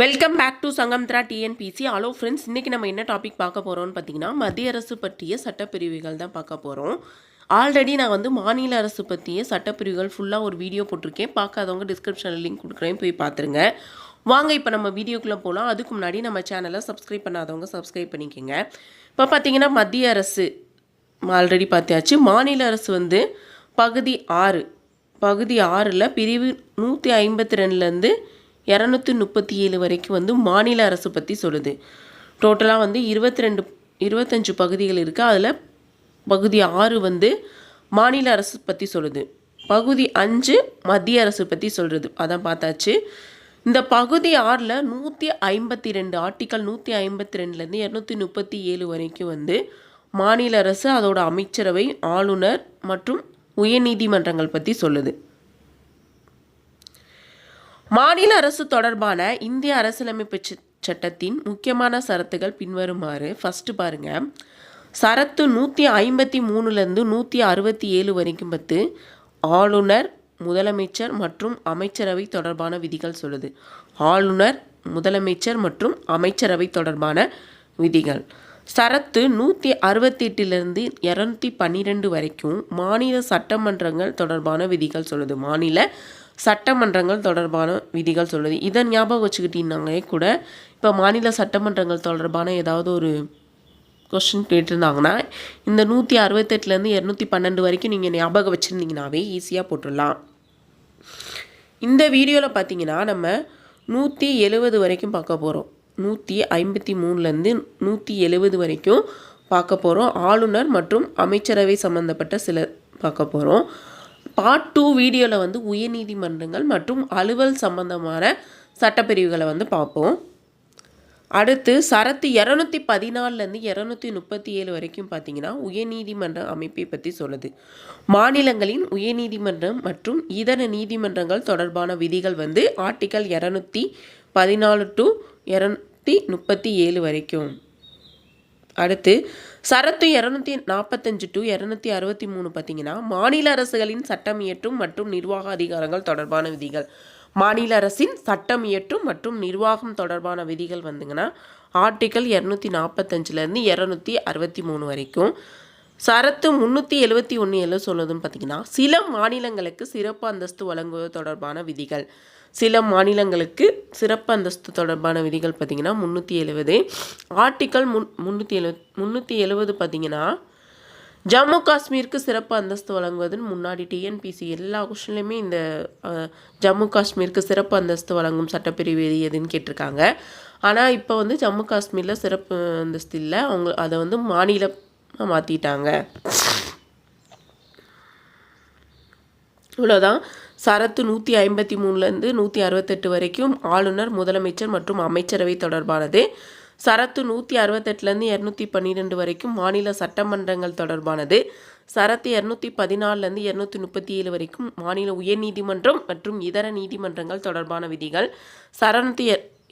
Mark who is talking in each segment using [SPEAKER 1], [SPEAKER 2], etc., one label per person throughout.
[SPEAKER 1] Welcome back to Sangamthra TNPSC hello friends இன்றைக்கி நம்ம என்ன டாபிக் பார்க்க போகிறோம்னு பார்த்தீங்கன்னா மத்திய அரசு பற்றிய சட்டப்பிரிவுகள் தான் பார்க்க போகிறோம் ஆல்ரெடி நான் வந்து மாநில அரசு பற்றிய சட்டப்பிரிவுகள் ஃபுல்லாக ஒரு வீடியோ போட்டிருக்கேன். பார்க்காதவங்க டிஸ்கிரிப்ஷனில் லிங்க் கொடுக்குறேன். போய் பார்த்துருங்க. வாங்க இப்போ நம்ம வீடியோக்குள்ளே போகலாம் அதுக்கு முன்னாடி நம்ம சேனலை சப்ஸ்கிரைப் பண்ணாதவங்க சப்ஸ்கிரைப் பண்ணிக்கோங்க. இப்போ பார்த்தீங்கன்னா மத்திய அரசு ஆல்ரெடி பார்த்தாச்சு. மாநில அரசு வந்து பகுதி ஆறு பகுதி ஆறில் பிரிவு நூற்றி ஐம்பத்தி ரெண்டுலேருந்து இரநூத்தி முப்பத்தி ஏழு வரைக்கும் வந்து மாநில அரசு பற்றி சொல்லுது. டோட்டலாக வந்து இருபத்தி ரெண்டு இருபத்தஞ்சு பகுதிகள் இருக்குது அதில் பகுதி ஆறு வந்து மாநில அரசு பற்றி சொல்லுது. பகுதி அஞ்சு மத்திய அரசு பற்றி சொல்கிறது அதான் பார்த்தாச்சு. இந்த பகுதி ஆறில் நூற்றி ஐம்பத்தி ரெண்டு ஆர்டிக்கல் நூற்றி ஐம்பத்தி ரெண்டுலேருந்து இரநூத்தி முப்பத்தி ஏழு வரைக்கும் வந்து மாநில அரசு அதோட அமைச்சரவை ஆளுநர் மற்றும் உயர்நீதிமன்றங்கள் பற்றி சொல்லுது. மாநில அரசு தொடர்பான இந்திய அரசியலமைப்பு ச- சட்டத்தின் முக்கியமான சரத்துகள் பின்வருமாறு ஃபஸ்ட்டு பாருங்க. சரத்து நூற்றி ஐம்பத்தி மூணுலேருந்து நூற்றி அறுபத்தி ஏழு வரைக்கும் பத்து ஆளுநர் முதலமைச்சர் மற்றும் அமைச்சரவை தொடர்பான விதிகள் சொல்லுது. ஆளுநர் முதலமைச்சர் மற்றும் அமைச்சரவை தொடர்பான விதிகள். சரத்து நூற்றி அறுபத்தெட்டுலேருந்து இரநூத்தி பன்னிரெண்டு வரைக்கும் மாநில சட்டமன்றங்கள் தொடர்பான விதிகள் சொல்லுது. மாநில சட்டமன்றங்கள் தொடர்பான விதிகள் சொல்லுது. இதை ஞாபகம் வச்சுக்கிட்டீங்கன்னாலே கூட இப்போ மாநில சட்டமன்றங்கள் தொடர்பான ஏதாவது ஒரு கொஸ்டின் கேட்டிருந்தாங்கன்னா இந்த நூற்றி அறுபத்தெட்டுலேருந்து இரநூத்தி பன்னெண்டு வரைக்கும் நீங்கள் ஞாபகம் வச்சுருந்தீங்கனாவே ஈஸியாக போட்டுடலாம். இந்த வீடியோவில் பார்த்தீங்கன்னா நம்ம நூற்றி எழுபது வரைக்கும் பார்க்க போகிறோம் நூற்றி ஐம்பத்தி மூணுலேருந்து நூற்றி எழுவது வரைக்கும் பார்க்க போகிறோம் ஆளுநர் மற்றும் அமைச்சரவை சம்மந்தப்பட்ட சில பார்க்க போகிறோம் பார்ட் டூ வீடியோவில் வந்து உயர்நீதிமன்றங்கள் மற்றும் அலுவல் சம்பந்தமான சட்டப்பிரிவுகளை வந்து பார்ப்போம். அடுத்து சரத்து இரநூத்தி பதினாலுலேருந்து இரநூத்தி முப்பத்தி ஏழு வரைக்கும் பார்த்தீங்கன்னா உயர்நீதிமன்ற அமைப்பை பற்றி சொல்லுது. மாநிலங்களின் உயர்நீதிமன்றம் மற்றும் இதர நீதிமன்றங்கள் தொடர்பான விதிகள் வந்து ஆர்டிக்கல் இரநூத்தி பதினாலு டு இரநூத்தி முப்பத்தி ஏழு வரைக்கும். அடுத்து சரத்து இரநூத்தி நாற்பத்தஞ்சு டு இரநூத்தி அறுபத்தி மூணு பார்த்தீங்கன்னா மாநில அரசுகளின் சட்டம் இயற்றும் மற்றும் நிர்வாக அதிகாரங்கள் தொடர்பான விதிகள். மாநில அரசின் சட்டம் இயற்றும் மற்றும் நிர்வாகம் தொடர்பான விதிகள் வந்துங்கன்னா ஆர்டிக்கல் இரநூத்தி நாற்பத்தஞ்சிலேருந்து இரநூத்தி அறுபத்தி மூணு வரைக்கும் சரத்து முந்நூற்றி எழுபத்தி ஒன்று எல்லாம் சொல்லுதுன்னு பார்த்தீங்கன்னா சில மாநிலங்களுக்கு சிறப்பு அந்தஸ்து வழங்குவது தொடர்பான விதிகள். சில மாநிலங்களுக்கு சிறப்பு அந்தஸ்து தொடர்பான விதிகள் பார்த்தீங்கன்னா முந்நூற்றி எழுபது ஆர்டிக்கல் முன் முந்நூற்றி எழுபது முந்நூற்றி எழுபது பார்த்தீங்கன்னா ஜம்மு காஷ்மீருக்கு சிறப்பு அந்தஸ்து வழங்குவதுன்னு முன்னாடி டிஎன்பிசி எல்லா கொஷன்லையுமே இந்த அஹ், ஜம்மு காஷ்மீருக்கு சிறப்பு அந்தஸ்து வழங்கும் சட்டப்பிரிவு எது எதுன்னு கேட்டிருக்காங்க. ஆனால் இப்போ வந்து ஜம்மு காஷ்மீரில் சிறப்பு அந்தஸ்து இல்லை. அவங்க அதை வந்து மாநிலமாக மாற்றிட்டாங்க இவ்வளோதான் சரத்து நூற்றி ஐம்பத்தி மூணுலேருந்து நூற்றி அறுபத்தெட்டு வரைக்கும் ஆளுநர் முதலமைச்சர் மற்றும் அமைச்சரவை தொடர்பானது. சரத்து நூற்றி அறுபத்தெட்டுலேருந்து இரநூத்தி பன்னிரெண்டு வரைக்கும் மாநில சட்டமன்றங்கள் தொடர்பானது. சரத்து இரநூத்தி பதினாலுலேருந்து இரநூத்தி முப்பத்தி ஏழு வரைக்கும் மாநில உயர்நீதிமன்றம் மற்றும் இதர நீதிமன்றங்கள் தொடர்பான விதிகள். சரநூத்தி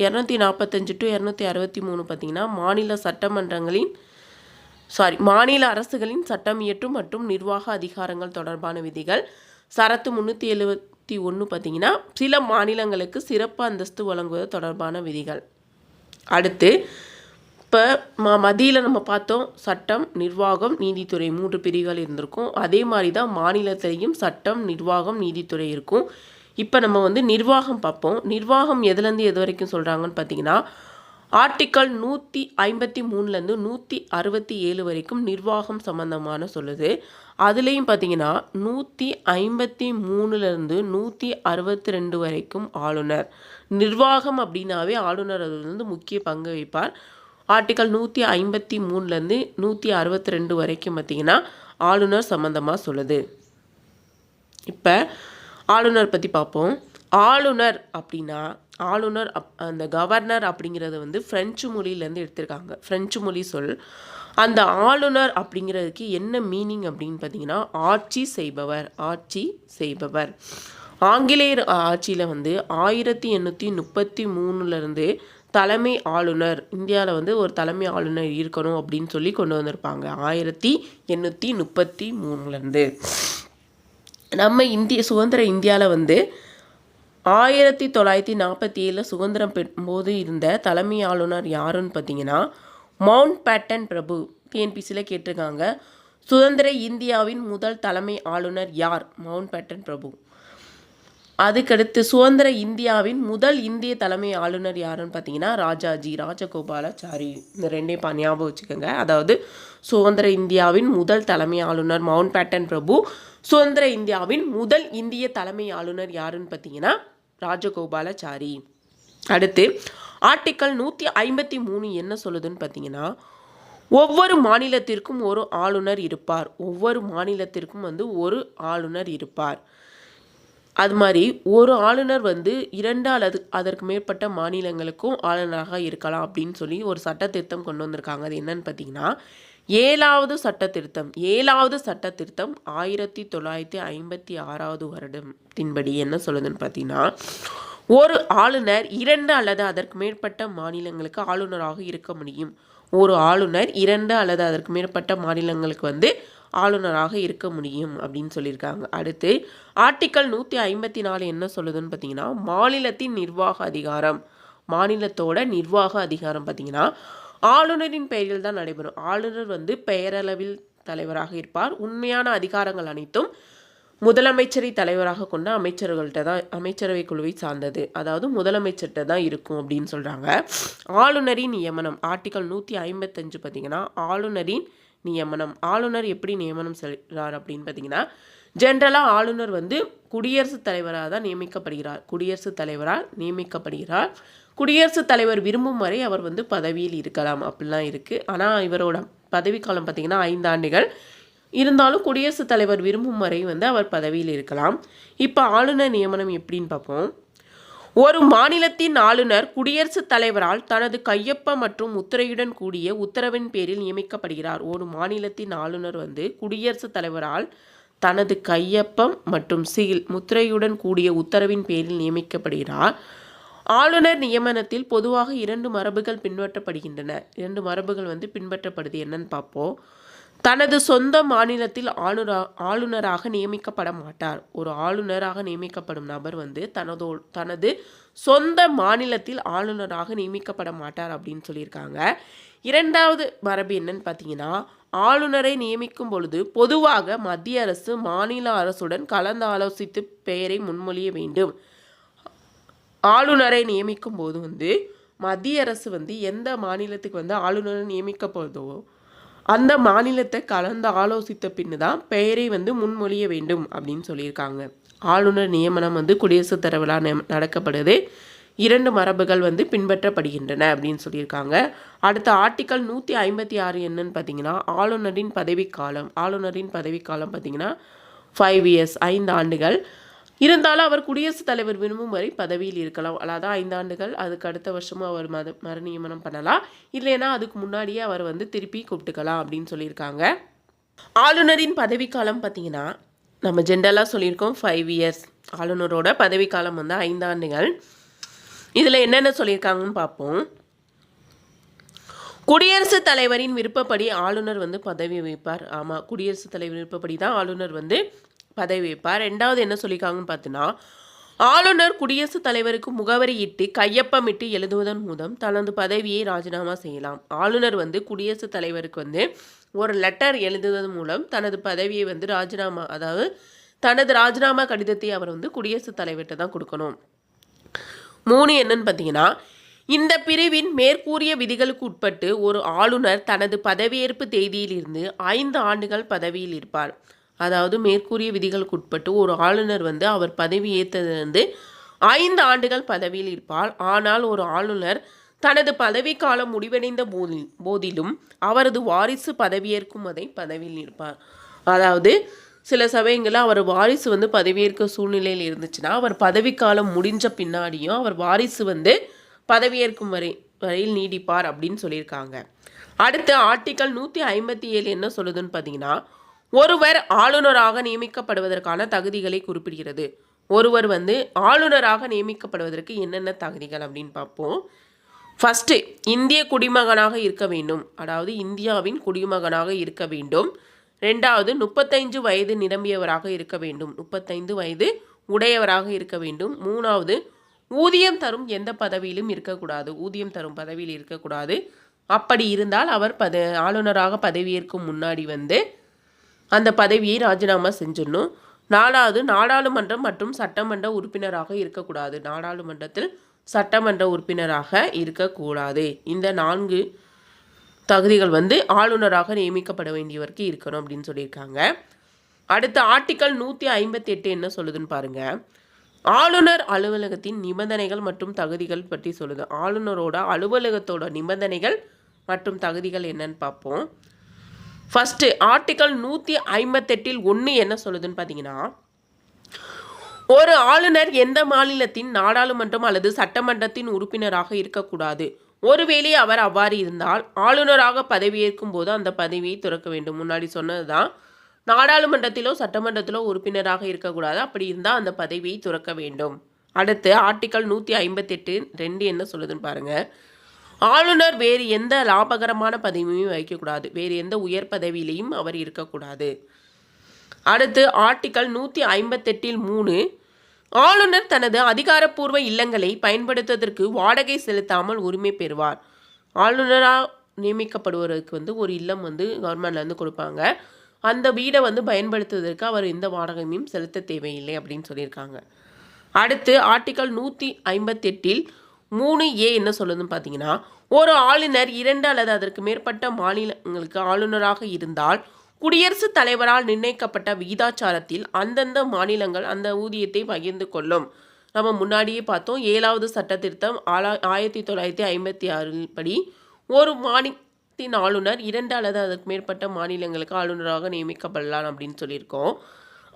[SPEAKER 1] இரநூத்தி நாற்பத்தஞ்சு டு இரநூத்தி அறுபத்தி மூணு பார்த்திங்கன்னா மாநில சட்டமன்றங்களின் சாரி மாநில அரசுகளின் சட்டம் இயற்றும் மற்றும் நிர்வாக அதிகாரங்கள் தொடர்பான விதிகள். சரத்து முந்நூற்றி எழுபத்தி ஒன்று பார்த்தீங்கன்னா சில மாநிலங்களுக்கு சிறப்பு அந்தஸ்து வழங்குவது தொடர்பான விதிகள். அடுத்து இப்போ ம மதியில் நம்ம பார்த்தோம் சட்டம் நிர்வாகம் நீதித்துறை மூன்று பிரிவுகள் இருந்திருக்கும். அதே மாதிரி தான் மாநிலத்திலையும் சட்டம் நிர்வாகம் நீதித்துறை இருக்கும். இப்போ நம்ம வந்து நிர்வாகம் பார்ப்போம். நிர்வாகம் எதுலேருந்து எது வரைக்கும் சொல்கிறாங்கன்னு பார்த்தீங்கன்னா ஆர்டிக்கல் நூற்றி ஐம்பத்தி மூணுலேருந்து நூற்றி அறுபத்தி ஏழு வரைக்கும் நிர்வாகம் சம்மந்தமான சொல்லுது. அதுலேயும் பார்த்தீங்கன்னா நூற்றி ஐம்பத்தி மூணுலேருந்து நூற்றி அறுபத்தி ரெண்டு வரைக்கும் ஆளுநர். நிர்வாகம் அப்படின்னாவே ஆளுநர் அது வந்து முக்கிய பங்கு வைப்பார் ஆர்டிக்கல் நூற்றி ஐம்பத்தி மூணுலேருந்து நூற்றி அறுபத்தி ரெண்டு வரைக்கும் பார்த்தீங்கன்னா ஆளுநர் சம்மந்தமாக சொல்லுது. இப்போ ஆளுநர் பற்றி பார்ப்போம் ஆளுநர் அப்படின்னா ஆளுநர் அப் அந்த கவர்னர் அப்படிங்கிறது வந்து ஃப்ரெஞ்சு மொழியிலேருந்து எடுத்திருக்காங்க. ஃப்ரெஞ்சு மொழி சொல். அந்த ஆளுநர் அப்படிங்கிறதுக்கு என்ன மீனிங் அப்படின்னு பார்த்தீங்கன்னா ஆட்சி செய்பவர் ஆட்சி செய்பவர். ஆங்கிலேயர் ஆட்சியில் வந்து ஆயிரத்தி எண்ணூற்றி முப்பத்தி மூணுலேருந்து தலைமை ஆளுநர் இந்தியாவில் வந்து ஒரு தலைமை ஆளுநர் இருக்கணும் அப்படின்னு சொல்லி கொண்டு வந்திருப்பாங்க. ஆயிரத்தி எண்ணூற்றி முப்பத்தி மூணுலேருந்து நம்ம இந்திய சுதந்திர இந்தியாவில் வந்து ஆயிரத்தி தொள்ளாயிரத்தி நாற்பத்தி ஏழில் சுதந்திரம் பெறும்போது இருந்த தலைமை ஆளுநர் யாருன்னு பார்த்தீங்கன்னா மவுண்ட் பேட்டன் பிரபு. டிஎன்பிசியில் கேட்டிருக்காங்க சுதந்திர இந்தியாவின் முதல் தலைமை ஆளுநர் யார்? மவுண்ட் பேட்டன் பிரபு. அதுக்கடுத்து சுதந்திர இந்தியாவின் முதல் இந்திய தலைமை ஆளுநர் யாருன்னு பார்த்தீங்கன்னா ராஜாஜி ராஜகோபாலாச்சாரி. இந்த ரெண்டையும் பா ஞாபகம் வச்சுக்கோங்க. அதாவது சுதந்திர இந்தியாவின் முதல் தலைமை ஆளுநர் மவுண்ட் பேட்டன் பிரபு. சுதந்திர இந்தியாவின் முதல் இந்திய தலைமை ஆளுநர் யாருன்னு பார்த்தீங்கன்னா ராஜகோபாலாச்சாரி. அடுத்து ஆர்டிக்கல் நூற்றி ஐம்பத்தி மூணு என்ன சொல்லுதுன்னு பார்த்தீங்கன்னா ஒவ்வொரு மாநிலத்திற்கும் ஒரு ஆளுநர் இருப்பார். ஒவ்வொரு மாநிலத்திற்கும் வந்து ஒரு ஆளுநர் இருப்பார். அது மாதிரி ஒரு ஆளுநர் வந்து இரண்டு அல்லது அதற்கு மேற்பட்ட மாநிலங்களுக்கும் ஆளுநராக இருக்கலாம் அப்படின்னு சொல்லி ஒரு சட்ட திருத்தம் கொண்டு வந்திருக்காங்க. அது என்னன்னு பார்த்தீங்கன்னா ஏழாவது சட்ட திருத்தம் ஏழாவது சட்ட திருத்தம் ஆயிரத்தி தொள்ளாயிரத்தி ஐம்பத்தி ஆறாவது வருடத்தின்படி என்ன சொல்லுதுன்னு பார்த்தீங்கன்னா ஒரு ஆளுநர் இரண்டு அல்லது அதற்கு மேற்பட்ட மாநிலங்களுக்கு ஆளுநராக இருக்க முடியும். ஒரு ஆளுநர் இரண்டு அல்லது அதற்கு மேற்பட்ட மாநிலங்களுக்கு வந்து ஆளுநராக இருக்க முடியும் அப்படின்னு சொல்லியிருக்காங்க. அடுத்து ஆர்டிக்கல் நூற்றி ஐம்பத்தி நாலு என்ன சொல்லுதுன்னு பார்த்தீங்கன்னா மாநிலத்தின் நிர்வாக அதிகாரம் மாநிலத்தோட நிர்வாக அதிகாரம் பார்த்தீங்கன்னா ஆளுநரின் பெயரில் தான் நடைபெறும். ஆளுநர் வந்து பெயரளவில் தலைவராக இருப்பார். உண்மையான அதிகாரங்கள் அனைத்தும் முதலமைச்சரை தலைவராக கொண்ட அமைச்சர்கள்ட்ட தான் அமைச்சரவை குழுவை சார்ந்தது. அதாவது முதலமைச்சர்கிட்ட தான் இருக்கும் அப்படின்னு சொல்கிறாங்க ஆளுநரின் நியமனம் ஆர்டிக்கல் நூற்றி ஐம்பத்தஞ்சு பார்த்தீங்கன்னா ஆளுநரின் நியமனம். ஆளுநர் எப்படி நியமனம் செல்கிறார் அப்படின்னு பார்த்தீங்கன்னா ஜென்ரலாக ஆளுநர் வந்து குடியரசுத் தலைவராக தான் நியமிக்கப்படுகிறார். குடியரசுத் தலைவரால் நியமிக்கப்படுகிறார். குடியரசுத் தலைவர் விரும்பும் வரை அவர் வந்து பதவியில் இருக்கலாம் அப்படிலாம் இருக்குது ஆனால் இவரோட பதவிக்காலம் பார்த்திங்கன்னா ஐந்தாண்டுகள் இருந்தாலும் குடியரசுத் தலைவர் விரும்பும் வரை வந்து அவர் பதவியில் இருக்கலாம். இப்போ ஆளுநர் நியமனம் எப்படின்னு பார்ப்போம் ஒரு மாநிலத்தின் ஆளுநர் குடியரசுத் தலைவரால் தனது கையொப்ப மற்றும் முத்திரையுடன் கூடிய உத்தரவின் பேரில் நியமிக்கப்படுகிறார். ஒரு மாநிலத்தின் ஆளுநர் வந்து குடியரசுத் தலைவரால் தனது கையொப்பம் மற்றும் சீல் முத்திரையுடன் கூடிய உத்தரவின் பேரில் நியமிக்கப்படுகிறார். ஆளுநர் நியமனத்தில் பொதுவாக இரண்டு மரபுகள் பின்பற்றப்படுகின்றன. இரண்டு மரபுகள் வந்து பின்பற்றப்படுது என்னன்னு பார்ப்போம். தனது சொந்த மாநிலத்தில் ஆளுநரா ஆளுநராக நியமிக்கப்பட மாட்டார். ஒரு ஆளுநராக நியமிக்கப்படும் நபர் வந்து தனதோ தனது சொந்த மாநிலத்தில் ஆளுநராக நியமிக்கப்பட மாட்டார் அப்படின்னு சொல்லியிருக்காங்க. இரண்டாவது மரபு என்னன்னு பார்த்தீங்கன்னா ஆளுநரை நியமிக்கும் பொழுது பொதுவாக மத்திய அரசு மாநில அரசுடன் கலந்து ஆலோசித்து பெயரை முன்மொழிய வேண்டும். ஆளுநரை நியமிக்கும் போது வந்து மத்திய அரசு வந்து எந்த மாநிலத்துக்கு வந்து ஆளுநரை நியமிக்க போதோ அந்த மாநிலத்தை கலந்து ஆலோசித்த பின்னு தான் பெயரை வந்து முன்மொழிய வேண்டும் அப்படின்னு சொல்லியிருக்காங்க. ஆளுநர் நியமனம் வந்து குடியரசுத் தலைவரா நடக்கப்படுது. இரண்டு மரபுகள் வந்து பின்பற்றப்படுகின்றன அப்படின்னு சொல்லியிருக்காங்க. அடுத்த ஆர்டிக்கல் நூற்றி ஐம்பத்தி ஆறு என்னன்னு பார்த்தீங்கன்னா ஆளுநரின் பதவிக்காலம் ஆளுநரின் பதவிக்காலம் பார்த்தீங்கன்னா ஃபைவ் இயர்ஸ் ஐந்து ஆண்டுகள். இருந்தாலும் அவர் குடியரசுத் தலைவர் விரும்பும் வரை பதவியில் இருக்கலாம். அதாவது ஐந்தாண்டுகள் அதுக்கு அடுத்த வருஷமும் அவர் மத மறுநியமனம் பண்ணலாம். இல்லைன்னா அதுக்கு முன்னாடியே அவர் வந்து திருப்பி கூப்பிட்டுக்கலாம் அப்படின்னு சொல்லியிருக்காங்க. ஆளுநரின் பதவிக்காலம் பார்த்தீங்கன்னா நம்ம ஜென்ரலாக சொல்லியிருக்கோம் ஃபைவ் இயர்ஸ் ஆளுநரோட பதவிக்காலம் வந்து ஐந்தாண்டுகள் இதில் என்னென்ன சொல்லியிருக்காங்கன்னு பார்ப்போம். குடியரசுத் தலைவரின் விருப்பப்படி ஆளுநர் வந்து பதவி வைப்பார் ஆமாம் குடியரசுத் தலைவர் விருப்பப்படி தான் ஆளுநர் வந்து பதவி வைப்பார். ரெண்டாவது என்ன சொல்லியிருக்காங்கன்னு பார்த்தீங்கன்னா ஆளுநர் குடியரசுத் தலைவருக்கு முகவரியிட்டு கையொப்பமிட்டு எழுதுவதன் மூலம் தனது பதவியை ராஜினாமா செய்யலாம். ஆளுநர் வந்து குடியரசுத் தலைவருக்கு வந்து ஒரு லெட்டர் எழுதுவதன் மூலம் தனது பதவியை வந்து ராஜினாமா அதாவது தனது ராஜினாமா கடிதத்தை அவர் வந்து குடியரசுத் தலைவர்கிட்ட தான் கொடுக்கணும். மூணு என்னன்னு பார்த்தீங்கன்னா இந்த பிரிவின் மேற்கூறிய விதிகளுக்கு உட்பட்டு ஒரு ஆளுநர் தனது பதவியேற்பு தேதியிலிருந்து ஐந்து ஆண்டுகள் பதவியில் இருப்பார். அதாவது மேற்கூறிய விதிகளுக்கு உட்பட்டு ஒரு ஆளுநர் வந்து அவர் பதவி ஏற்றதிலிருந்து ஐந்து ஆண்டுகள் பதவியில் இருப்பார். ஆனால் ஒரு ஆளுநர் தனது பதவிக்காலம் முடிவடைந்த போதி போதிலும் அவரது வாரிசு பதவியேற்கும் வரை பதவியில் இருப்பார். அதாவது சில சமயங்களில் அவர் வாரிசு வந்து பதவியேற்க சூழ்நிலையில் இருந்துச்சுன்னா அவர் பதவிக்காலம் முடிஞ்ச பின்னாடியும் அவர் வாரிசு வந்து பதவியேற்கும் வரை வரையில் நீடிப்பார் அப்படின்னு சொல்லியிருக்காங்க. அடுத்து ஆர்டிக்கல் நூற்றி ஐம்பத்தி ஏழு என்ன சொல்லுதுன்னு பார்த்தீங்கன்னா ஒருவர் ஆளுநராக நியமிக்கப்படுவதற்கான தகுதிகளை குறிப்பிடுகிறது. ஒருவர் வந்து ஆளுநராக நியமிக்கப்படுவதற்கு என்னென்ன தகுதிகள் அப்படின்னு பார்ப்போம். ஃபஸ்ட்டு இந்திய குடிமகனாக இருக்க வேண்டும். அதாவது இந்தியாவின் குடிமகனாக இருக்க வேண்டும். ரெண்டாவது முப்பத்தைந்து வயது நிரம்பியவராக இருக்க வேண்டும். முப்பத்தைந்து வயது உடையவராக இருக்க வேண்டும். மூணாவது ஊதியம் தரும் எந்த பதவியிலும் இருக்கக்கூடாது. ஊதியம் தரும் பதவியில் இருக்கக்கூடாது. அப்படி இருந்தால் அவர் பத ஆளுநராக பதவியேற்கும் முன்னாடி வந்து அந்த பதவியை ராஜினாமா செஞ்சிடணும். நாலாவது நாடாளுமன்றம் மற்றும் சட்டமன்ற உறுப்பினராக இருக்கக்கூடாது. நாடாளுமன்றத்தில் சட்டமன்ற உறுப்பினராக இருக்கக்கூடாது. இந்த நான்கு தகுதிகள் வந்து ஆளுநராக நியமிக்கப்பட வேண்டியவருக்கு இருக்கணும் அப்படின்னு சொல்லியிருக்காங்க. அடுத்த ஆர்டிக்கல் நூற்றி ஐம்பத்தி எட்டு என்ன சொல்லுதுன்னு பாருங்க. ஆளுநர் அலுவலகத்தின் நிபந்தனைகள் மற்றும் தகுதிகள் பற்றி சொல்லுது. ஆளுநரோட அலுவலகத்தோட நிபந்தனைகள் மற்றும் தகுதிகள் என்னன்னு பார்ப்போம். ஃபஸ்ட்டு ஆர்டிக்கல் நூற்றி ஐம்பத்தெட்டில் ஒன்று என்ன சொல்லுதுன்னு பார்த்தீங்கன்னா ஒரு ஆளுநர் எந்த மாநிலத்தின் நாடாளுமன்றம் அல்லது சட்டமன்றத்தின் உறுப்பினராக இருக்கக்கூடாது? ஒருவேளை அவர் அவ்வாறு இருந்தால் ஆளுநராக பதவியேற்கும் போது அந்த பதவியை துறக்க வேண்டும். முன்னாடி சொன்னது தான் நாடாளுமன்றத்திலோ சட்டமன்றத்திலோ உறுப்பினராக இருக்கக்கூடாது. அப்படி இருந்தால் அந்த பதவியை துறக்க வேண்டும். அடுத்து ஆர்டிக்கல் நூற்றி ஐம்பத்தெட்டு ரெண்டு என்ன சொல்லுதுன்னு பாருங்கள் ஆளுநர் வேறு எந்த லாபகரமான பதவியும் வைக்கக்கூடாது வேறு எந்த உயர் பதவியிலையும் அவர் இருக்கக்கூடாது. அடுத்து ஆர்டிக்கல் நூற்றி ஐம்பத்தெட்டில் மூணு. ஆளுநர் தனது அதிகாரப்பூர்வ இல்லங்களை பயன்படுத்துவதற்கு வாடகை செலுத்தாமல் உரிமை பெறுவார். ஆளுநராக நியமிக்கப்படுவதற்கு வந்து ஒரு இல்லம் வந்து கவர்மெண்ட்லேருந்து கொடுப்பாங்க. அந்த வீடை வந்து பயன்படுத்துவதற்கு அவர் எந்த வாடகையும் செலுத்த தேவையில்லை அப்படின்னு சொல்லியிருக்காங்க. அடுத்து ஆர்டிக்கல் நூற்றி ஐம்பத்தெட்டில் மூணு ஏ என்ன சொல்லுதுன்னு பார்த்தீங்கன்னா ஒரு ஆளுநர் இரண்டு அல்லது அதற்கு மேற்பட்ட மாநிலங்களுக்கு ஆளுநராக இருந்தால் குடியரசுத் தலைவரால் நிர்ணயிக்கப்பட்ட விகிதாச்சாரத்தில் அந்தந்த மாநிலங்கள் அந்த ஊதியத்தை பகிர்ந்து கொள்ளும். நம்ம முன்னாடியே பார்த்தோம் ஏழாவது சட்ட திருத்தம் ஆலா ஆயிரத்தி தொள்ளாயிரத்தி ஐம்பத்தி ஆறில் படி ஒரு மாநிலத்தின் ஆளுநர் இரண்டு அல்லது அதற்கு மேற்பட்ட மாநிலங்களுக்கு ஆளுநராக நியமிக்கப்படலாம் அப்படின்னு சொல்லியிருக்கோம்.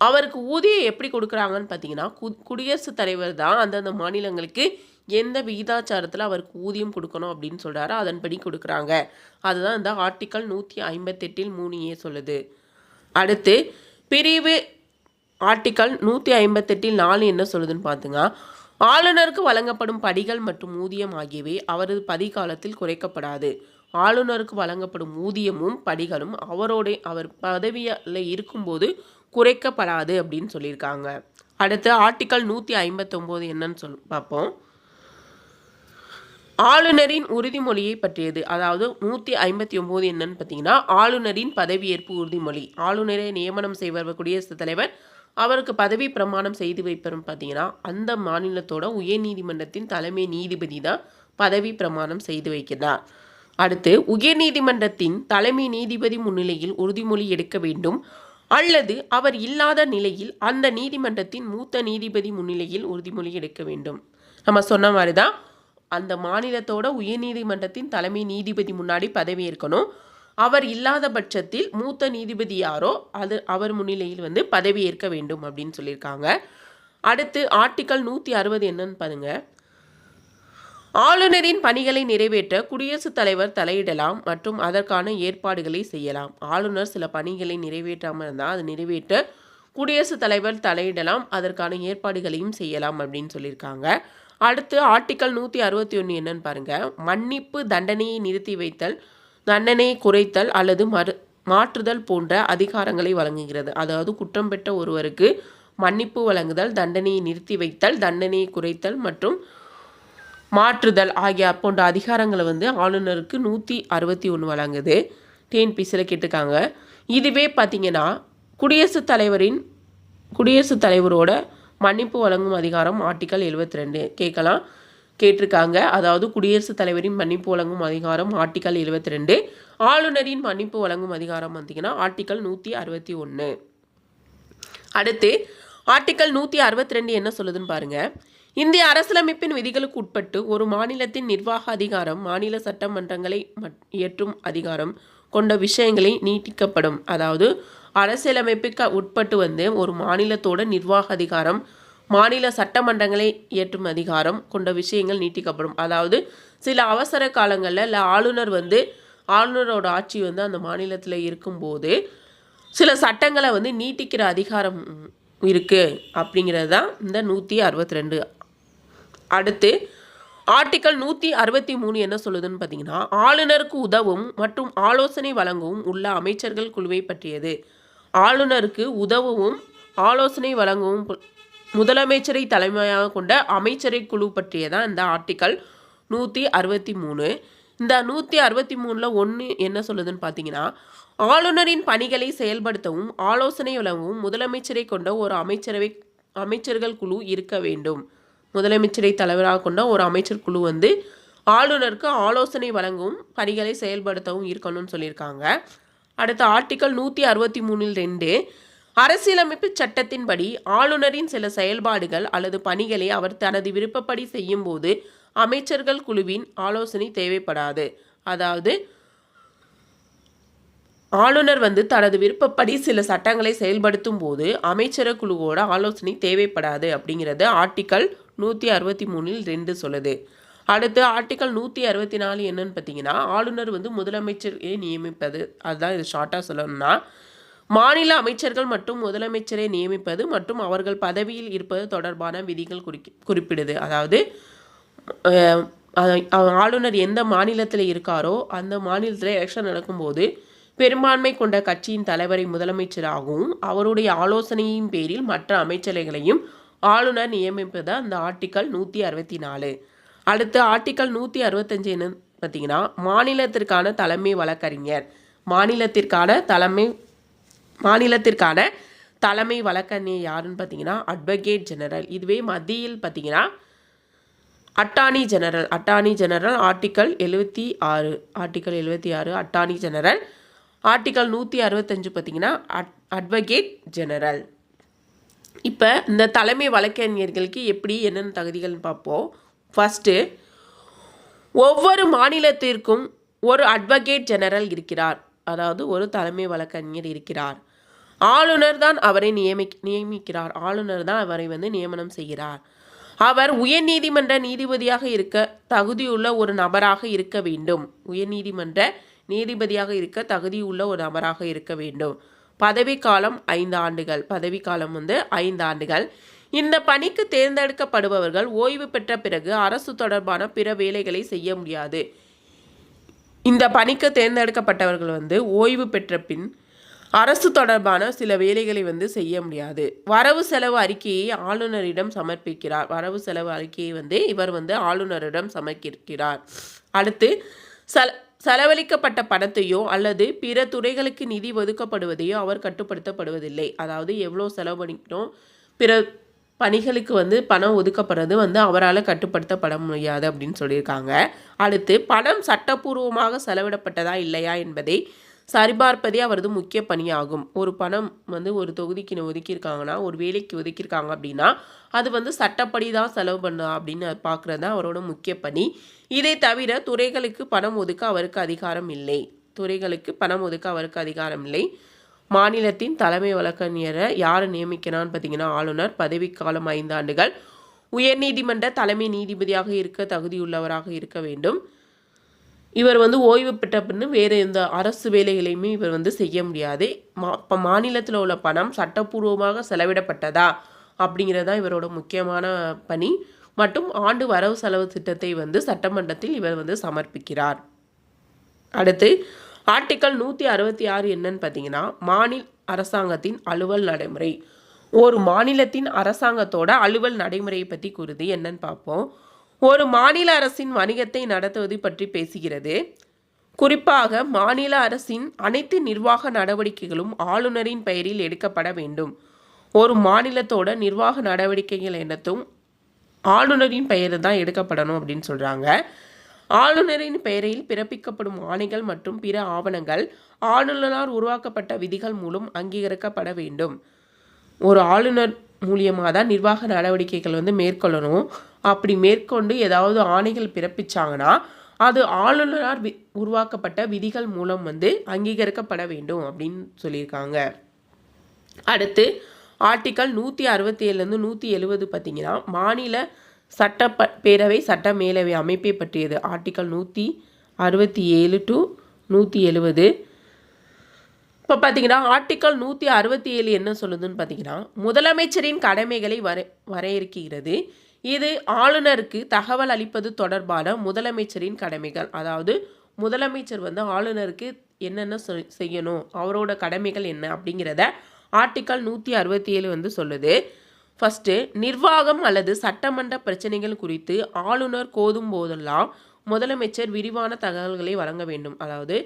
[SPEAKER 1] அவருக்கு ஊதியம் எப்படி கொடுக்குறாங்கன்னு பார்த்தீங்கன்னா கு குடியரசுத் தலைவர் தான் அந்தந்த மாநிலங்களுக்கு எந்த விகிதாச்சாரத்தில் அவருக்கு ஊதியம் கொடுக்கணும் அப்படின்னு சொல்கிறாரோ அதன்படி கொடுக்குறாங்க. அதுதான் இந்த ஆர்டிக்கல் நூற்றி ஐம்பத்தெட்டில் மூணியே சொல்லுது. அடுத்து பிரிவு ஆர்டிக்கல் நூற்றி ஐம்பத்தெட்டில் நாலு என்ன சொல்லுதுன்னு பார்த்துங்க ஆளுநருக்கு வழங்கப்படும் படிகள் மற்றும் ஊதியம் ஆகியவை அவரது பதிகாலத்தில் குறைக்கப்படாது. ஆளுநருக்கு வழங்கப்படும் ஊதியமும் படிகளும் அவரோட அவர் பதவியில் இருக்கும்போது குறைக்கப்படாது அப்படின்னு சொல்லியிருக்காங்க. அடுத்து ஆர்டிக்கல் நூற்றி ஐம்பத்தொம்போது என்னன்னு சொல் பார்ப்போம் ஆளுநரின் உறுதிமொழியை பற்றியது. அதாவது நூற்றி ஐம்பத்தி ஒம்பது என்னன்னு பார்த்தீங்கன்னா ஆளுநரின் பதவியேற்பு உறுதிமொழி. ஆளுநரை நியமனம் செய்வர் குடியரசுத் தலைவர் அவருக்கு பதவி பிரமாணம் செய்து வைப்பரும் பார்த்தீங்கன்னா அந்த மாநிலத்தோட உயர்நீதிமன்றத்தின் தலைமை நீதிபதி தான் பதவி பிரமாணம் செய்து வைக்கிறார். அடுத்து உயர்நீதிமன்றத்தின் தலைமை நீதிபதி முன்னிலையில் உறுதிமொழி எடுக்க வேண்டும். அல்லது அவர் இல்லாத நிலையில் அந்த நீதிமன்றத்தின் மூத்த நீதிபதி முன்னிலையில் உறுதிமொழி எடுக்க வேண்டும். நம்ம சொன்ன மாதிரி தான் அந்த மாநிலத்தோட உயர்நீதிமன்றத்தின் தலைமை நீதிபதி முன்னாடி பதவியேற்கணும். அவர் இல்லாத பட்சத்தில் மூத்த நீதிபதி யாரோ அது அவர் முன்னிலையில் வந்து பதவியேற்க வேண்டும் அப்படின்னு சொல்லியிருக்காங்க. அடுத்து ஆர்டிக்கல் நூற்றி அறுபது என்னன்னு பாருங்க. ஆளுநரின் பணிகளை நிறைவேற்ற குடியரசுத் தலைவர் தலையிடலாம் மற்றும் அதற்கான ஏற்பாடுகளை செய்யலாம். ஆளுநர் சில பணிகளை நிறைவேற்றாமல் இருந்தால் அது நிறைவேற்ற குடியரசுத் தலைவர் தலையிடலாம் அதற்கான ஏற்பாடுகளையும் செய்யலாம் அப்படின்னு சொல்லியிருக்காங்க. அடுத்து ஆர்டிக்கல் நூற்றி அறுபத்தி ஒன்று என்னன்னு பாருங்கள் மன்னிப்பு தண்டனையை நிறுத்தி வைத்தல் தண்டனையை குறைத்தல் அல்லது மறு மாற்றுதல் போன்ற அதிகாரங்களை வழங்குகிறது. அதாவது குற்றம் பெற்ற ஒருவருக்கு மன்னிப்பு வழங்குதல் தண்டனையை நிறுத்தி வைத்தல் தண்டனையை குறைத்தல் மற்றும் மாற்றுதல் ஆகிய போன்ற அதிகாரங்களை வந்து ஆளுநருக்கு நூற்றி அறுபத்தி ஒன்று வழங்குது. டிஎன்பிசியில் கேட்டிருக்காங்க இதுவே பார்த்திங்கன்னா குடியரசுத் தலைவரின் குடியரசுத் தலைவரோட மன்னிப்பு வழங்கும் அதிகாரம் ஆர்டிக்கல் எழுபத்தி ரெண்டு கேட்கலாம். கேட்டிருக்காங்க. அதாவது குடியரசுத் தலைவரின் மன்னிப்பு வழங்கும் அதிகாரம் ஆர்டிக்கல் எழுபத்தி ரெண்டு ஆளுநரின் மன்னிப்பு வழங்கும் அதிகாரம் பார்த்தீங்கன்னா ஆர்டிக்கல் நூற்றி அறுபத்தி ஒன்று அடுத்து ஆர்டிக்கல் நூற்றி அறுபத்தி ரெண்டு என்ன சொல்லுதுன்னு பாருங்கள் இந்திய அரசியலமைப்பின் விதிகளுக்கு உட்பட்டு ஒரு மாநிலத்தின் நிர்வாக அதிகாரம் மாநில சட்டமன்றங்களை மட்- இயற்றும் அதிகாரம் கொண்ட விஷயங்களை நீட்டிக்கப்படும். அதாவது அரசியலமைப்புக்கு உட்பட்டு வந்து ஒரு மாநிலத்தோட நிர்வாக அதிகாரம் மாநில சட்டமன்றங்களை இயற்றும் அதிகாரம் கொண்ட விஷயங்கள் நீட்டிக்கப்படும். அதாவது சில அவசர காலங்களில் இல்லை ஆளுநர் வந்து ஆளுநரோட ஆட்சி வந்து அந்த மாநிலத்தில் இருக்கும்போது சில சட்டங்களை வந்து நீட்டிக்கிற அதிகாரம் இருக்குது அப்படிங்கிறது தான் இந்த நூற்றி அறுபத்தி ரெண்டு. அடுத்து ஆர்டிக்கல் நூற்றி அறுபத்தி மூணு என்ன சொல்லுதுன்னு பார்த்தீங்கன்னா ஆளுநருக்கு உதவும் மற்றும் ஆலோசனை வழங்கவும் உள்ள அமைச்சர்கள் குழுவை பற்றியது. ஆளுநருக்கு உதவவும் ஆலோசனை வழங்கவும் முதலமைச்சரை தலைமையாக கொண்ட அமைச்சரை குழு பற்றியதான் இந்த ஆர்டிக்கல் நூற்றி அறுபத்தி மூணு. இந்த நூற்றி அறுபத்தி மூணில் ஒன்று என்ன சொல்லுதுன்னு பார்த்தீங்கன்னா ஆளுநரின் பணிகளை செயல்படுத்தவும் ஆலோசனை வழங்கவும் முதலமைச்சரை கொண்ட ஒரு அமைச்சரவை அமைச்சர்கள் குழு இருக்க வேண்டும். முதலமைச்சரை தலைவராக கொண்ட ஒரு அமைச்சர் குழு வந்து ஆளுநருக்கு ஆலோசனை வழங்கவும் பணிகளை செயல்படுத்தவும் இருக்கணும்னு சொல்லியிருக்காங்க. அடுத்த ஆர்டிக்கல் நூற்றி அறுபத்தி மூணில் ரெண்டு அரசியலமைப்பு சட்டத்தின்படி ஆளுநரின் சில செயல்பாடுகள் அல்லது பணிகளை அவர் தனது விருப்பப்படி செய்யும்போது அமைச்சர்கள் குழுவின் ஆலோசனை தேவைப்படாது. அதாவது ஆளுநர் வந்து தனது விருப்பப்படி சில சட்டங்களை செயல்படுத்தும் போது அமைச்சர குழுவோட ஆலோசனை தேவைப்படாது அப்படிங்கிறது ஆர்டிக்கல் நூற்றி அறுபத்தி மூணில் ரெண்டு சொல்லுது. அடுத்து ஆர்டிக்கல் நூற்றி அறுபத்தி நாலு என்னன்னு பார்த்தீங்கன்னா ஆளுநர் வந்து முதலமைச்சரையே நியமிப்பது. அதுதான் இது ஷார்ட்டாக சொல்லணும்னா மாநில அமைச்சர்கள் மற்றும் முதலமைச்சரை நியமிப்பது மற்றும் அவர்கள் பதவியில் இருப்பது தொடர்பான விதிகள் குறி குறிப்பிடுது. அதாவது ஆளுநர் எந்த மாநிலத்தில் இருக்காரோ அந்த மாநிலத்தில் எலெக்ஷன் நடக்கும்போது பெரும்பான்மை கொண்ட கட்சியின் தலைவரை முதலமைச்சராகவும் அவருடைய ஆலோசனையின் பேரில் மற்ற அமைச்சர்களையும் ஆளுநர் நியமிப்பது அந்த ஆர்டிக்கல் நூற்றி அறுபத்தி நாலு. அடுத்து ஆர்டிக்கல் நூற்றி அறுபத்தஞ்சு என்ன பார்த்தீங்கன்னா மாநிலத்திற்கான தலைமை வழக்கறிஞர் மாநிலத்திற்கான தலைமை மாநிலத்திற்கான தலைமை வழக்கறிஞர் யாருன்னு பார்த்தீங்கன்னா அட்வொகேட் ஜெனரல் இதுவே மத்தியில் பார்த்தீங்கன்னா attorney general attorney general article எழுபத்தி ஆறு ஆர்டிக்கல் எழுபத்தி ஆறு அட்டானி ஜெனரல் ஆர்டிக்கல் நூற்றி அறுபத்தஞ்சு பார்த்தீங்கன்னா அட் அட்வொகேட் ஜெனரல். இப்போ இந்த தலைமை வழக்கறிஞர்களுக்கு எப்படி என்னென்ன தகுதிகள்னு பார்ப்போம். ஃபஸ்ட்டு ஒவ்வொரு மாநிலத்திற்கும் ஒரு அட்வொகேட் ஜெனரல் இருக்கிறார். அதாவது ஒரு தலைமை வழக்கறிஞர் இருக்கிறார். ஆளுநர் தான் அவரை நியமி நியமிக்கிறார். ஆளுநர் தான் அவரை வந்து நியமனம் செய்கிறார். அவர் உயர்நீதிமன்ற நீதிபதியாக இருக்க தகுதியுள்ள ஒரு நபராக இருக்க வேண்டும். உயர்நீதிமன்ற நீதிபதியாக இருக்க தகுதியுள்ள ஒரு நபராக இருக்க வேண்டும். பதவிக்காலம் ஐந்து ஆண்டுகள். பதவிக்காலம் வந்து ஐந்து ஆண்டுகள். இந்த பணிக்கு தேர்ந்தெடுக்கப்படுபவர்கள் ஓய்வு பெற்ற பிறகு அரசு தொடர்பான பிற வேலைகளை செய்ய முடியாது. இந்த பணிக்கு தேர்ந்தெடுக்கப்பட்டவர்கள் வந்து ஓய்வு பெற்ற பின் அரசு தொடர்பான சில வேலைகளை வந்து செய்ய முடியாது. வரவு செலவு அறிக்கையை ஆளுநரிடம் சமர்ப்பிக்கிறார். வரவு செலவு அறிக்கையை வந்து இவர் வந்து ஆளுநரிடம் சமர்ப்பிக்கிறார். அடுத்து சல செலவழிக்கப்பட்ட பணத்தையோ அல்லது பிற துறைகளுக்கு நிதி ஒதுக்கப்படுவதையோ அவர் கட்டுப்படுத்தப்படுவதில்லை. அதாவது எவ்வளோ செலவு பண்ணிக்கிறோம் பிற பணிகளுக்கு வந்து பணம் ஒதுக்கப்படுறது வந்து அவரால் கட்டுப்படுத்தப்பட முடியாது அப்படின்னு சொல்லியிருக்காங்க. அடுத்து பணம் சட்டப்பூர்வமாக செலவிடப்பட்டதா இல்லையா என்பதை சரிபார்ப்பதே அவரது முக்கிய பணியாகும். ஒரு பணம் வந்து ஒரு தொகுதிக்கு ஒதுக்கியிருக்காங்கன்னா ஒரு வேலைக்கு ஒதுக்கியிருக்காங்க அப்படின்னா அது வந்து சட்டப்படி தான் செலவு பண்ணா அப்படின்னு பார்க்குறது தான் அவரோட முக்கிய பணி. இதை தவிர துறைகளுக்கு பணம் ஒதுக்க அவருக்கு அதிகாரம் இல்லை. துறைகளுக்கு பணம் ஒதுக்க அவருக்கு அதிகாரம் இல்லை. மாநிலத்தின் தலைமை வழக்கறிஞரை யார் நியமிக்கிறான்னு பார்த்தீங்கன்னா ஆளுநர் பதவிக்காலம் ஐந்து ஆண்டுகள். உயர்நீதிமன்ற தலைமை நீதிபதியாக இருக்க தகுதியுள்ளவராக இருக்க வேண்டும். இவர் வந்து ஓய்வு பெற்ற பின்னு வேறு எந்த அரசு வேலைகளையுமே இவர் வந்து செய்ய முடியாது. மா இப்போ மாநிலத்தில் உள்ள பணம் சட்டப்பூர்வமாக செலவிடப்பட்டதா அப்படிங்கிறது தான் இவரோட முக்கியமான பணி. மற்றும் ஆண்டு வரவு செலவு திட்டத்தை வந்து சட்டமன்றத்தில் இவர் வந்து சமர்ப்பிக்கிறார். அடுத்து ஆர்டிக்கல் நூற்றி அறுபத்தி ஆறு என்னன்னு பார்த்தீங்கன்னா மாநில அரசாங்கத்தின் அலுவல் நடைமுறை. ஒரு மாநிலத்தின் அரசாங்கத்தோட அலுவல் நடைமுறையை பற்றி கூறுது என்னன்னு பார்ப்போம் ஒரு மாநில அரசின் வணிகத்தை நடத்துவது பற்றி பேசுகிறது. குறிப்பாக மாநில அரசின் அனைத்து நிர்வாக நடவடிக்கைகளும் ஆளுநரின் பெயரில் எடுக்கப்பட வேண்டும். ஒரு மாநிலத்தோட நிர்வாக நடவடிக்கைகள் என்னத்தும் ஆளுநரின் பெயர் தான் எடுக்கப்படணும் அப்படின்னு சொல்கிறாங்க ஆளுநரின் பெயரில் பிறப்பிக்கப்படும் ஆணைகள் மற்றும் பிற ஆவணங்கள் ஆளுநரால் உருவாக்கப்பட்ட விதிகள் மூலம் அங்கீகரிக்கப்பட வேண்டும். ஒரு ஆளுநர் மூலியமாக தான் நிர்வாக நடவடிக்கைகள் வந்து மேற்கொள்ளணும். அப்படி மேற்கொண்டு ஏதாவது ஆணைகள் பிறப்பிச்சாங்கன்னா அது ஆளுநரால் வி உருவாக்கப்பட்ட விதிகள் மூலம் வந்து அங்கீகரிக்கப்பட வேண்டும் அப்படின்னு சொல்லியிருக்காங்க. அடுத்து ஆர்டிக்கல் நூற்றி அறுபத்தி ஏழுலேருந்து நூற்றி எழுபது பார்த்தீங்கன்னா மாநில சட்ட பேரவை சட்ட மேலவை அமைப்பை பற்றியது. ஆர்டிக்கல் நூற்றி அறுபத்தி ஏழு டு நூற்றி எழுபது இப்போ பார்த்தீங்கன்னா ஆர்டிக்கல் நூற்றி அறுபத்தி ஏழு என்ன சொல்லுதுன்னு பார்த்தீங்கன்னா முதலமைச்சரின் கடமைகளை வரை வரையறுக்கிறது. இது ஆளுநருக்கு தகவல் அளிப்பது தொடர்பான முதலமைச்சரின் கடமைகள். அதாவது முதலமைச்சர் வந்து ஆளுநருக்கு என்னென்ன செய்யணும் அவரோட கடமைகள் என்ன அப்படிங்கிறத ஆர்டிக்கல் நூற்றி அறுபத்தி ஏழு வந்து சொல்லுது. ஃபஸ்ட்டு நிர்வாகம் அல்லது சட்டமன்ற பிரச்சனைகள் குறித்து ஆளுநர் கோதும் போதெல்லாம் முதலமைச்சர் விரிவான தகவல்களை வழங்க வேண்டும். அதாவது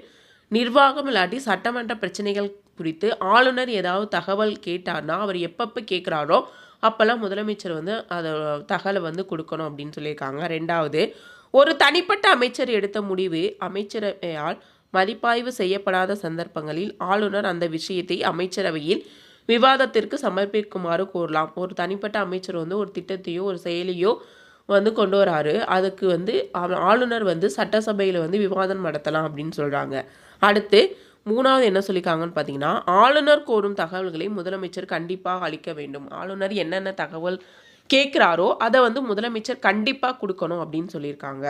[SPEAKER 1] நிர்வாகம் இல்லாட்டி சட்டமன்ற பிரச்சனைகள் குறித்து ஆளுநர் ஏதாவது தகவல் கேட்டார்னா அவர் எப்பப்போ கேட்குறாரோ அப்போல்லாம் முதலமைச்சர் வந்து அதை தகவலை வந்து கொடுக்கணும் அப்படின்னு சொல்லியிருக்காங்க. ரெண்டாவது ஒரு தனிப்பட்ட அமைச்சர் எடுத்த முடிவு அமைச்சரவையால் மதிப்பாய்வு செய்யப்படாத சந்தர்ப்பங்களில் ஆளுநர் அந்த விஷயத்தை அமைச்சரவையில் விவாதத்திற்கு சமர்ப்பிக்குமாறு கூறலாம். ஒரு தனிப்பட்ட அமைச்சர் வந்து ஒரு திட்டத்தையோ ஒரு செயலியோ வந்து கொண்டு வராரு. அதுக்கு வந்து ஆளுநர் வந்து சட்டசபையில் வந்து விவாதம் நடத்தலாம் அப்படின்னு சொல்கிறாங்க அடுத்து மூணாவது என்ன சொல்லியிருக்காங்கன்னு பார்த்தீங்கன்னா ஆளுநர் கோரும் தகவல்களை முதலமைச்சர் கண்டிப்பாக அளிக்க வேண்டும். ஆளுநர் என்னென்ன தகவல் கேட்குறாரோ அதை வந்து முதலமைச்சர் கண்டிப்பாக கொடுக்கணும் அப்படின்னு சொல்லியிருக்காங்க.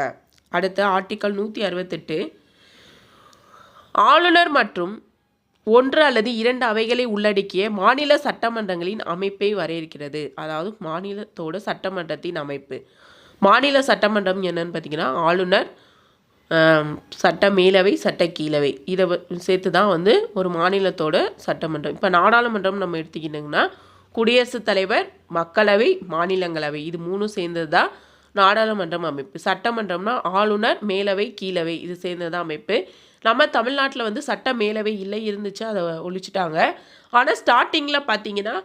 [SPEAKER 1] அடுத்து ஆர்டிக்கல் நூற்றி அறுபத்தெட்டு ஆளுநர் மற்றும் ஒன்று அல்லது இரண்டு அவைகளை உள்ளடக்கிய மாநில சட்டமன்றங்களின் அமைப்பை வரையறுக்கிறது. அதாவது மாநிலத்தோட சட்டமன்றத்தின் அமைப்பு. மாநில சட்டமன்றம் என்னன்னு பார்த்தீங்கன்னா ஆளுநர் சட்ட மேலவை சட்ட கீழவை. இதை சேர்த்து தான் வந்து ஒரு மாநிலத்தோட சட்டமன்றம். இப்போ நாடாளுமன்றம் நம்ம எடுத்துக்கிட்டிங்கன்னா குடியரசுத் தலைவர் மக்களவை மாநிலங்களவை. இது மூணும் சேர்ந்தது தான் நாடாளுமன்றம் அமைப்பு. சட்டமன்றம்னா ஆளுநர் மேலவை கீழவை. இது சேர்ந்தது தான் அமைப்பு. நம்ம தமிழ்நாட்டில் வந்து சட்ட மேலவை இல்லை இருந்துச்சு அதை ஒழிச்சிட்டாங்க. ஆனால் ஸ்டார்டிங்கில் பார்த்தீங்கன்னா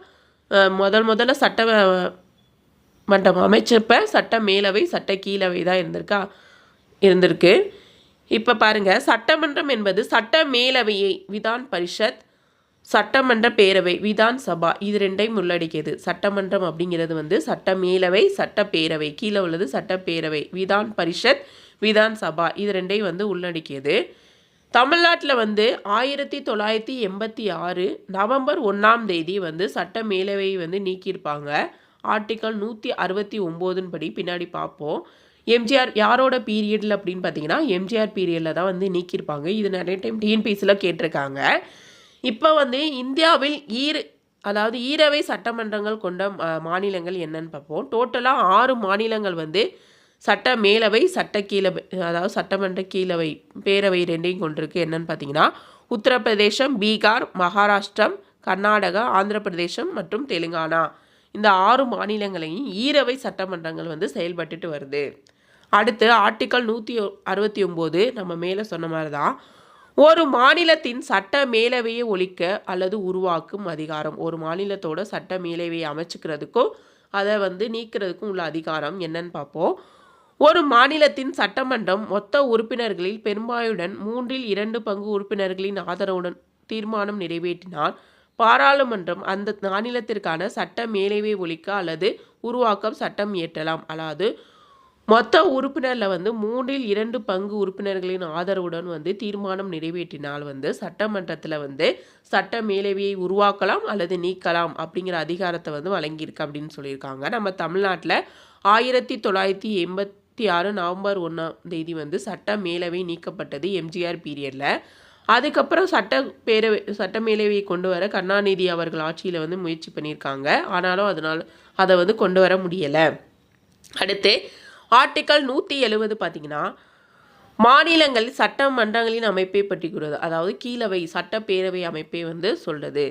[SPEAKER 1] முதல் முதல்ல சட்ட அஹ், மன்றம் அமைச்சப்ப சட்ட மேலவை சட்ட கீழவை தான் இருந்திருக்கா. இருந்திருக்கு. இப்போ பாருங்க சட்டமன்றம் என்பது சட்ட மேலவையை விதான் பரிஷத் சட்டமன்ற பேரவை விதான் சபா இது ரெண்டையும் உள்ளடக்கியது. சட்டமன்றம் அப்படிங்கிறது வந்து சட்ட மேலவை சட்டப்பேரவை கீழே உள்ளது சட்டப்பேரவை விதான் பரிஷத் விதான் சபா இது ரெண்டையும் வந்து உள்ளடக்கியது. தமிழ்நாட்டில் வந்து ஆயிரத்தி தொள்ளாயிரத்தி எண்பத்தி ஆறு நவம்பர் ஒன்றாம் தேதி வந்து சட்ட மேலவையை வந்து நீக்கியிருப்பாங்க. ஆர்டிக்கல் நூற்றி அறுபத்தி ஒம்போதுன்னு படி பின்னாடி பார்ப்போம். எம்ஜிஆர் யாரோட பீரியடில் அப்படின்னு பார்த்தீங்கன்னா எம்ஜிஆர் பீரியடில் தான் வந்து நீக்கியிருப்பாங்க. இது நிறைய டைம் டிஎன்பிசியில் கேட்டிருக்காங்க. இப்போ வந்து இந்தியாவில் ஈர அதாவது ஈரவை சட்டமன்றங்கள் கொண்ட மாநிலங்கள் என்னன்னு பார்ப்போம். டோட்டலாக ஆறு மாநிலங்கள் வந்து சட்ட மேலவை சட்ட கீழவை அதாவது சட்டமன்ற கீழவை பேரவை ரெண்டையும் கொண்டிருக்கு. என்னன்னு பார்த்தீங்கன்னா உத்தரப்பிரதேசம் பீகார் மகாராஷ்டிரம் கர்நாடகா ஆந்திர பிரதேசம் மற்றும் தெலுங்கானா. இந்த ஆறு மாநிலங்களையும் ஈரவை சட்டமன்றங்கள் வந்து செயல்பட்டுட்டு வருது. அடுத்து ஆர்டிக்கல் நூற்றி அறுபத்தி ஒம்போது நம்ம மேலே சொன்ன மாதிரி தான் ஒரு மாநிலத்தின் சட்ட மேலவையை ஒழிக்க அல்லது உருவாக்கும் அதிகாரம். ஒரு மாநிலத்தோட சட்ட மேலவையை அமைச்சுக்கிறதுக்கும் அதை வந்து நீக்கிறதுக்கும் உள்ள அதிகாரம் என்னன்னு பார்ப்போம். ஒரு மாநிலத்தின் சட்டமன்றம் மொத்த உறுப்பினர்களில் பெரும்பாலுடன் மூன்றில் இரண்டு பங்கு உறுப்பினர்களின் ஆதரவுடன் தீர்மானம் நிறைவேற்றினால் பாராளுமன்றம் அந்த மாநிலத்திற்கான சட்ட மேலவை ஒழிக்க அல்லது உருவாக்கம் சட்டம் இயற்றலாம். அதாவது மொத்த உறுப்பினரில் வந்து மூன்றில் இரண்டு பங்கு உறுப்பினர்களின் ஆதரவுடன் வந்து தீர்மானம் நிறைவேற்றினால் வந்து சட்டமன்றத்தில் வந்து சட்ட மேலவையை உருவாக்கலாம் அல்லது நீக்கலாம் அப்படிங்கிற அதிகாரத்தை வந்து வழங்கியிருக்கு அப்படின்னு சொல்லியிருக்காங்க. நம்ம தமிழ்நாட்டில் ஆயிரத்தி தொள்ளாயிரத்தி எண்பத்தி ஆறு நவம்பர் ஒன்றாம் தேதி வந்து சட்ட மேலவை நீக்கப்பட்டது எம்ஜிஆர் பீரியடில். அதுக்கப்புறம் சட்ட பேரவை சட்ட மேலவையை கொண்டு வர கருணாநிதி அவர்கள் ஆட்சியில் வந்து முயற்சி பண்ணியிருக்காங்க. ஆனாலும் அதனால் அதை வந்து கொண்டு வர முடியலை. அடுத்து ஆர்டிக்கல் நூற்றி எழுபது பார்த்தீங்கன்னா மாநிலங்கள் சட்டமன்றங்களின் அமைப்பை பற்றி கூறுவது. அதாவது கீழவை சட்டப்பேரவை அமைப்பை வந்து சொல்கிறது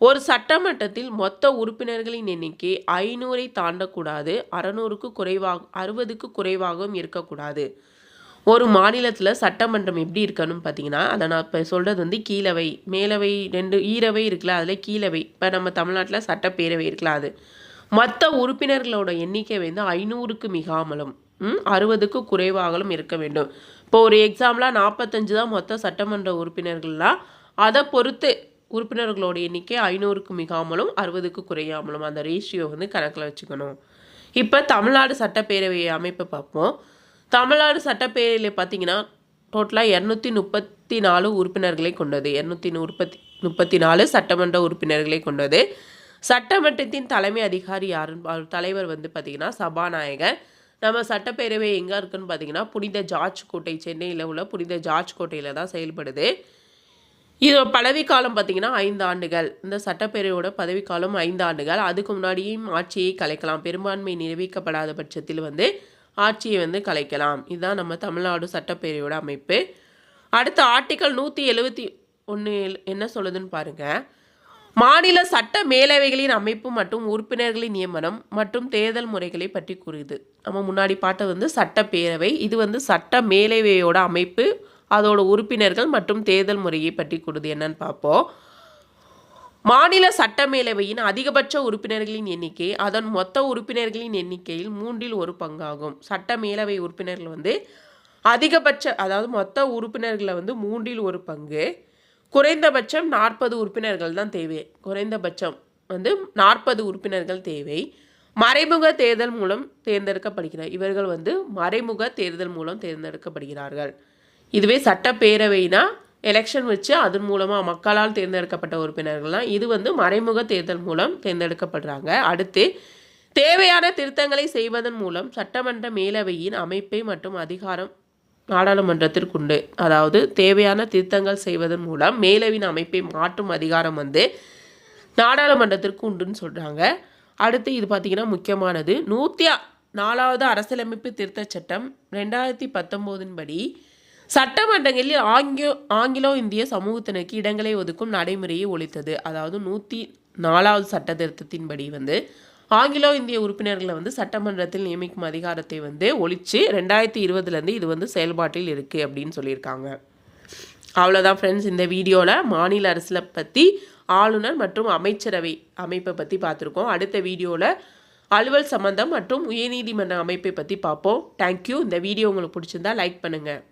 [SPEAKER 1] ஒரு சட்டமன்றத்தில் மொத்த உறுப்பினர்களின் எண்ணிக்கை ஐநூறை தாண்டக்கூடாது. அறநூறுக்கு குறைவாக அறுபதுக்கு குறைவாகவும் இருக்கக்கூடாது. ஒரு மாநிலத்தில் சட்டமன்றம் எப்படி இருக்கணும் பார்த்தீங்கன்னா அதை நான் இப்போ சொல்கிறது வந்து கீழவை மேலவை ரெண்டு ஈரவை இருக்குல்ல அதில் கீழவை. இப்போ நம்ம தமிழ்நாட்டில் சட்டப்பேரவை இருக்குல்ல அது. மற்ற உறுப்பினர்களோட எண்ணிக்கை வந்து ஐநூறுக்கு மிகாமலும் ம், அறுபதுக்கு குறைவாகலும் இருக்க வேண்டும். இப்போ ஒரு எக்ஸாம்பிளாக நாற்பத்தஞ்சு தான் மொத்த சட்டமன்ற உறுப்பினர்கள்லாம் அதை பொறுத்து உறுப்பினர்களோட எண்ணிக்கை ஐநூறுக்கு மிகாமலும் அறுபதுக்கு குறையாமலும் அந்த ரேஷியோ வந்து கணக்கில் வச்சுக்கணும். இப்போ தமிழ்நாடு சட்டப்பேரவை அமைப்பை பார்ப்போம். தமிழ்நாடு சட்டப்பேரவையில் பார்த்தீங்கன்னா டோட்டலாக இரநூத்தி முப்பத்தி நாலு உறுப்பினர்களை கொண்டது. இரநூத்தி முப்பத்தி முப்பத்தி நாலு சட்டமன்ற உறுப்பினர்களை கொண்டது. சட்டமன்றத்தின் தலைமை அதிகாரி யாருன்னு தலைவர் வந்து பார்த்திங்கன்னா சபாநாயகர். நம்ம சட்டப்பேரவை எங்கே இருக்குன்னு பார்த்தீங்கன்னா புனித ஜார்ஜ் கோட்டை சென்னையில் உள்ள புனித ஜார்ஜ் கோட்டையில் தான் செயல்படுது. இது பதவிக்காலம் பார்த்திங்கன்னா ஐந்து ஆண்டுகள். இந்த சட்டப்பேரவையோட பதவிக்காலம் ஐந்து ஆண்டுகள். அதுக்கு முன்னாடியும் ஆட்சியை கலைக்கலாம். பெரும்பான்மை நிரூபிக்கப்படாத பட்சத்தில் வந்து ஆட்சியை வந்து கலைக்கலாம். இதுதான் நம்ம தமிழ்நாடு சட்டப்பேரவையோட அமைப்பு. அடுத்து ஆர்டிக்கல் நூற்றி எழுபத்தி ஒன்று என்ன சொல்லுதுன்னு பாருங்கள் மாநில சட்ட மேலவைகளின் அமைப்பு மற்றும் உறுப்பினர்களின் நியமனம் மற்றும் தேர்தல் முறைகளை பற்றி கூறுது. நம்ம முன்னாடி பார்த்தது வந்து சட்டப்பேரவை இது வந்து சட்ட மேலவையோட அமைப்பு. அதோட உறுப்பினர்கள் மற்றும் தேர்தல் முறையை பற்றி கூறுது. என்னன்னு பார்ப்போம். மாநில சட்ட மேலவையின் அதிகபட்ச உறுப்பினர்களின் எண்ணிக்கை அதன் மொத்த உறுப்பினர்களின் எண்ணிக்கையில் மூன்றில் ஒரு பங்காகும். சட்ட மேலவை உறுப்பினர்கள் வந்து அதிகபட்ச அதாவது மொத்த உறுப்பினர்களை வந்து மூன்றில் ஒரு பங்கு. குறைந்தபட்சம் நாற்பது உறுப்பினர்கள் தான் தேவை. குறைந்தபட்சம் வந்து நாற்பது உறுப்பினர்கள் தேவை. மறைமுக தேர்தல் மூலம் தேர்ந்தெடுக்கப்படுகிறார். இவர்கள் வந்து மறைமுக தேர்தல் மூலம் தேர்ந்தெடுக்கப்படுகிறார்கள். இதுவே சட்டப்பேரவைனா எலெக்ஷன் வச்சு அதன் மூலமாக மக்களால் தேர்ந்தெடுக்கப்பட்ட உறுப்பினர்கள்லாம் இது வந்து மறைமுக தேர்தல் மூலம் தேர்ந்தெடுக்கப்படுறாங்க. அடுத்து தேவையான திருத்தங்களை செய்வதன் மூலம் சட்டமன்ற மேலவையின் அமைப்பை மற்றும் அதிகாரம் நாடாளுமன்றத்திற்குண்டு அதாவது தேவையான திருத்தங்கள் செய்வதன் மூலம் மேலவின் அமைப்பை மாற்றும் அதிகாரம் வந்து நாடாளுமன்றத்திற்கு உண்டுன்னு சொல்கிறாங்க அடுத்து இது பார்த்திங்கன்னா முக்கியமானது. நூற்றி நாலாவது அரசியலமைப்பு திருத்த சட்டம் ரெண்டாயிரத்தி பத்தொம்போதின் படி சட்டமன்றங்களில் ஆங்கிலோ ஆங்கிலோ இந்திய சமூகத்தினருக்கு இடங்களை ஒதுக்கும் நடைமுறையை ஒழித்தது. அதாவது நூற்றி நாலாவது சட்ட திருத்தத்தின்படி வந்து ஆங்கிலோ இந்திய உறுப்பினர்களை வந்து சட்டமன்றத்தில் நியமிக்கும் அதிகாரத்தை வந்து ஒழித்து ரெண்டாயிரத்தி இருபதுலேருந்து இது வந்து செயல்பாட்டில் இருக்குது அப்படின்னு சொல்லியிருக்காங்க. அவ்வளோதான் ஃப்ரெண்ட்ஸ் இந்த வீடியோவில் மாநில அரசில் பற்றி ஆளுநர் மற்றும் அமைச்சரவை அமைப்பை பற்றி பார்த்துருக்கோம். அடுத்த வீடியோவில் அலுவல் சம்பந்தம் மற்றும் உயர்நீதிமன்ற அமைப்பை பற்றி பார்ப்போம். தேங்க்யூ இந்த வீடியோ உங்களுக்கு பிடிச்சிருந்தா லைக் பண்ணுங்கள்